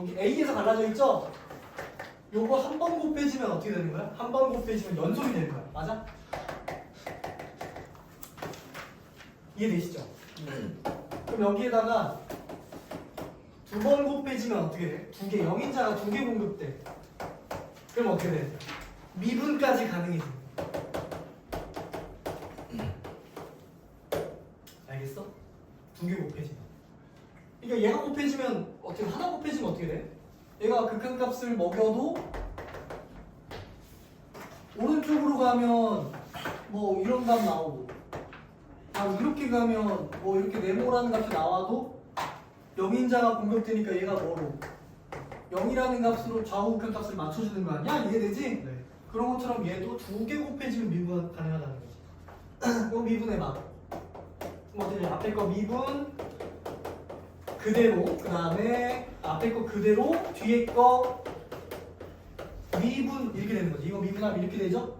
여기 A에서 갈라져 있죠? 요거 한 번 곱해지면 어떻게 되는 거야? 한 번 곱해지면 연속이 되는 거야. 맞아? 이해되시죠? 그럼 여기에다가 두 번 곱해지면 어떻게 돼? 두 개, 영인자가 두 개 공급돼. 그럼 어떻게 돼? 미분까지 가능해져. 알겠어? 두 개 곱해지면. 그러니까 얘가 곱해지면 어떻게 하나 곱해지면 어떻게 돼? 얘가 극한값을 먹여도 오른쪽으로 가면 뭐 이런 값 나오고 아 이렇게 가면 뭐 이렇게 네모라는 값이 나와도 영인자가 공격되니까 얘가 뭐로 0이라는 값으로 좌우 극한값을 맞춰주는 거 아니야? 이해되지? 네. 그런 것처럼 얘도 두 개 곱해지면 미분 가능하다는 거지. 이거 미분해봐. 그럼 어떻게 돼? 앞에 거 미분 그대로 그 다음에 앞에 거 그대로 뒤에 거 미분 이렇게 되는 거지. 이거 미분하면 이렇게 되죠?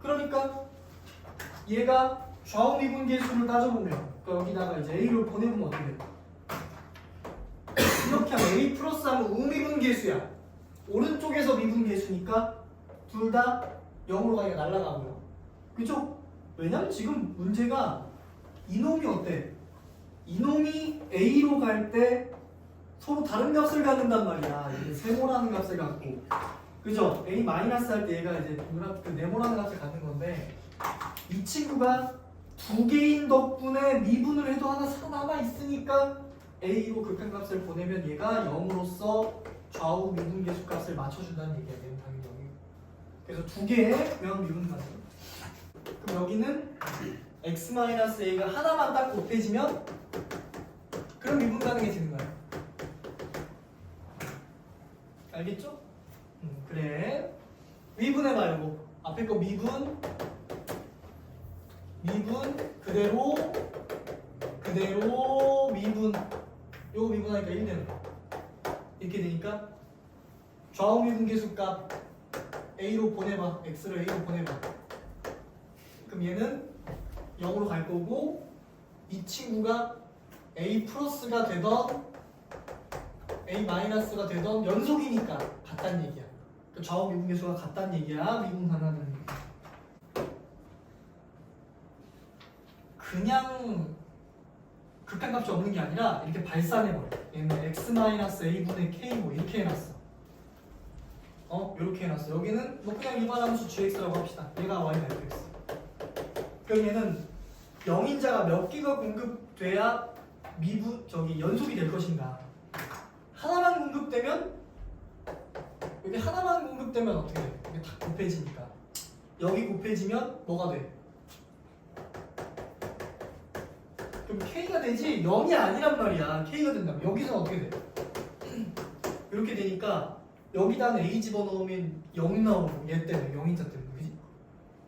그러니까 얘가 좌우 미분 계수를 따져보면 여기다가 이제 A를 보내보면 어떻게 돼? 이렇게 하면 A 플러스 하면 우미분 계수야. 오른쪽에서 미분 계수니까 둘 다 0으로 가니까 날아가고요. 그죠? 왜냐면 지금 문제가 이놈이 어때? 이놈이 A로 갈 때 서로 다른 값을 갖는단 말이야. 세모라는 값을 갖고. 그죠? A 마이너스 할 때 얘가 이제 누락 그 네모라는 값을 갖는 건데 이 친구가 두 개인 덕분에 미분을 해도 하나 살아남아 있으니까 A로 극한값을 보내면 얘가 0으로서 좌우 미분 계수 값을 맞춰준다는 얘기야. 얘는 당연히 0이고. 그래서 두 개면 미분 가능. 그럼 여기는 x-a가 하나만 딱 곱해지면 그럼 미분 가능해지는 거야. 알겠죠? 음, 그래. 미분해봐 이거. 앞에 거 미분, 미분 그대로 그대로 미분. 요거 미분하니까 1 되는 거. 이렇게 되니까 좌우 미분 계수 값 a로 보내봐. x를 a로 보내봐. 그럼 얘는 0으로 갈 거고 이 친구가 a 플러스가 되던 a 마이너스가 되던 연속이니까 같다는 얘기야. 그 좌우 미분 계수가 같다는 얘기야. 미분 가능하다는 얘기야. 그냥 극한값이 없는 게 아니라 이렇게 발산해버려. 얘는 x 마이너스 a분의 k고 이렇게 해놨어. 어? 이렇게 해놨어. 여기는 뭐 그냥 일반 함수 gx라고 합시다. 얘가 y 될 x. 그럼 얘는 영인자가 몇 개가 공급돼야 미분 저기 연속이 될 것인가? 하나만 공급되면 여기 하나만 공급되면 어떻게 돼? 이게 다 곱해지니까 여기 곱해지면 뭐가 돼? 그럼 k가 되지 0이 아니란 말이야. k가 된다면 여기서 어떻게 돼? 이렇게 되니까 여기다는 a 집어넣으면 0 나오고 얘 때문에 0인자 때문에 그지?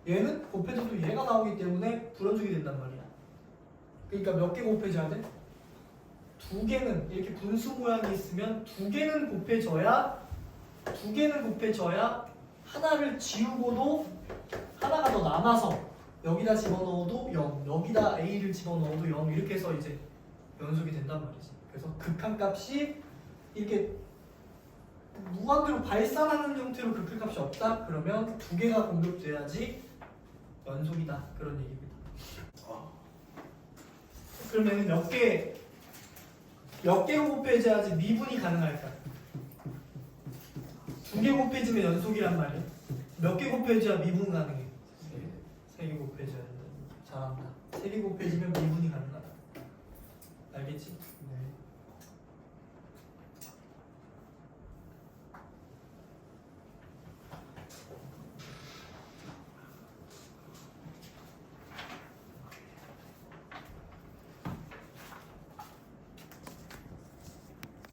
얘는 곱해져도 얘가 나오기 때문에 불연속이 된단 말이야. 그러니까 몇 개 곱해져야 돼? 두 개는 이렇게 분수 모양이 있으면 두 개는 곱해져야 두 개는 곱해져야 하나를 지우고도 하나가 더 남아서 여기다 집어넣어도 0, 여기다 a를 집어넣어도 0 이렇게 해서 이제 연속이 된단 말이지. 그래서 극한값이 이렇게 무한대로 발산하는 형태로 극한값이 없다? 그러면 두 개가 공급돼야지 연속이다 그런 얘기입니다. 그러면 몇 개, 몇 개 곱해줘야지 미분이 가능할까? 두 개 곱해지면 연속이란 말이야. 몇 개 곱해줘야 미분 가능해? 세 개 곱해줘야 된다. 잘한다. 세 개 곱해지면 미분이 가능하다. 알겠지? 네.